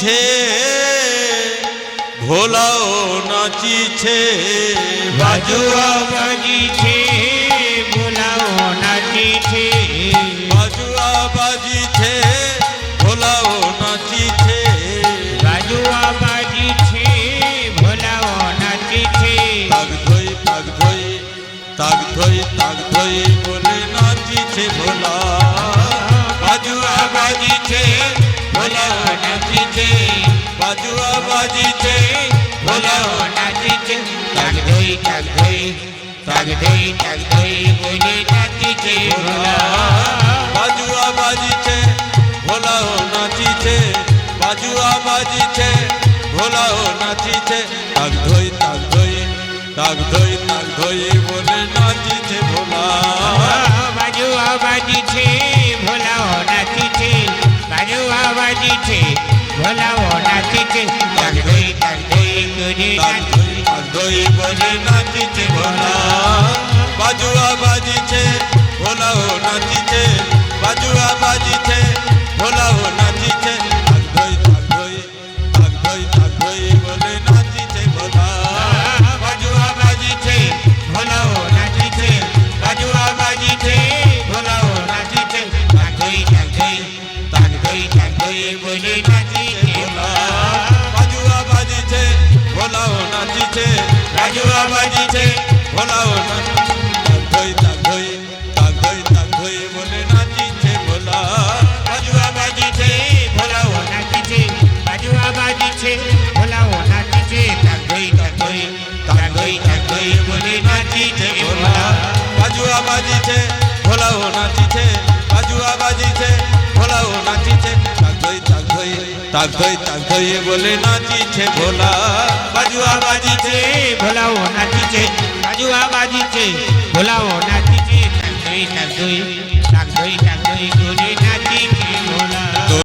বাজিছে ভোলাও নাচিছে। বাজুয়া বাজিছে ভোলাও নাচিছে। বাজুয়া বাজিছে ভোলাও নাচিছে। বাজুয়া বাজিছে ভোলাও নাচিছে। তাক ধই তাক ধই তাক ধই তাক ধই বলে নাচিছে ভোলা। বাজুয়া বাজিছে ভোলাও নাচিছে তাক ধই তাক ধই তাক ধই তাক ধই বলে নাচিছে ভোলা বাজুয়া বাজিছে ভোলাও নাচিছে বাজুয়া বাজিছে ভোলাও নাচিছে তাক ধই তাক ধই তাক ধই তাক ধই বলে নাচিছে ভোলা বাজুয়া বাজিছে ভোলাও নাচিছে বাজুয়া বাজিছে ভোলাও নাচিছে তাক ধই তাক ধই করে তাক ধই তাক ধই বলে নাচিছে ভোলা বাজুয়া বাজিছে ভোলাও নাচিছে বাজুয়া বাজিছে ভোলাও নাচিছে তাক ধই তাক ধই তাক ধই তাক ধই বলে নাচিছে ভোলা বাজুয়া বাজিছে ভোলাও নাচিছে বাজুয়া বাজিছে ভোলাও নাচিছে তাক ধই তাক ধই তাক ধই তাক ধই বলে ভোলাও তাক ধই তাক ধই বলে নাচিছে ভোলা। বাজুয়া বাজিছে ভোলাও নাচিছে। বাজুয়া বাজিছে ভোলাও নাচিছে। তাক ধই তাক ধই বলে নাচিছে ভোলা। বাজুয়া বাজিছে ভোলাও নাচিছে। বাজুয়া বাজিছে ভোলাও নাচিছে। তাক ধই তাক ধই বলে নাচিছে ভোলা। বাজুয়া বাজিছে ভোলাও নাচিছে। বাজুয়া বাজিছে ভোলাও নাচিছে তাক ধই তাক ধই তাক ধই তাক